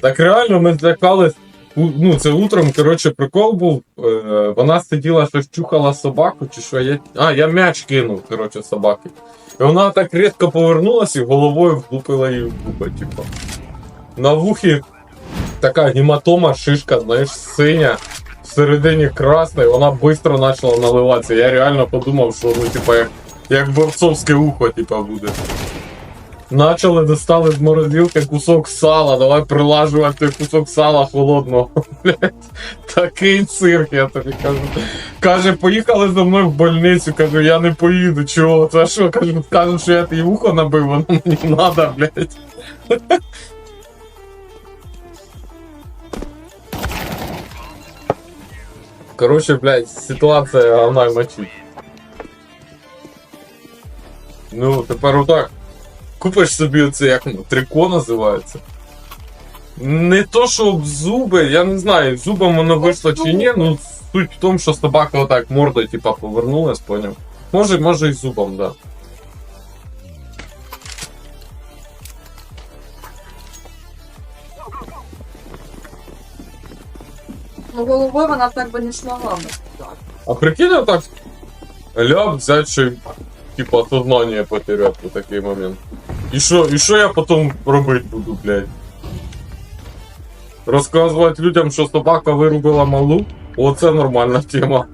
Так реально ми злякались. Ну, це утром, коротше, прикол був. Е, вона сиділа, щось чухала собаку, чи що. Я... А, я м'яч кинув, коротше, собаки. І вона так різко повернулася і головою влупила її в губи, типу. На вухі така гематома, шишка, знаєш, синя, всередині красна, і вона швидко почала наливатися. Я реально подумав, що ну, типа, як, як борцовське ухо, типа, буде. Начали достали з морозилки кусок сала, давай прилажувати той кусок сала холодного. Блять, такий цирк, я тобі кажу. Каже, поїхали за мною в больницю, кажу, я не поїду, чого? Це що? Кажу, кажуть, що я тобі вухо набив, воно мені надо, блять. Короче, блядь, ситуація говна мочить. Ну, тепер отак. Купиш собі оце, як воно, трико називається. Не то, що зуби, я не знаю, зубом воно вийшло чи ні, ну суть в тому, що собака отак мордою, типа, повернулась, поняв. Може, може і зубом, да. Ну, головою вона так би не смогла би. А прикинь, отак ляп взять, що типа сознание потерять у такий момент. І що, і що я потім робити буду, блядь? Розказувати людям, що собака вирубила малу? Оце нормальна тема.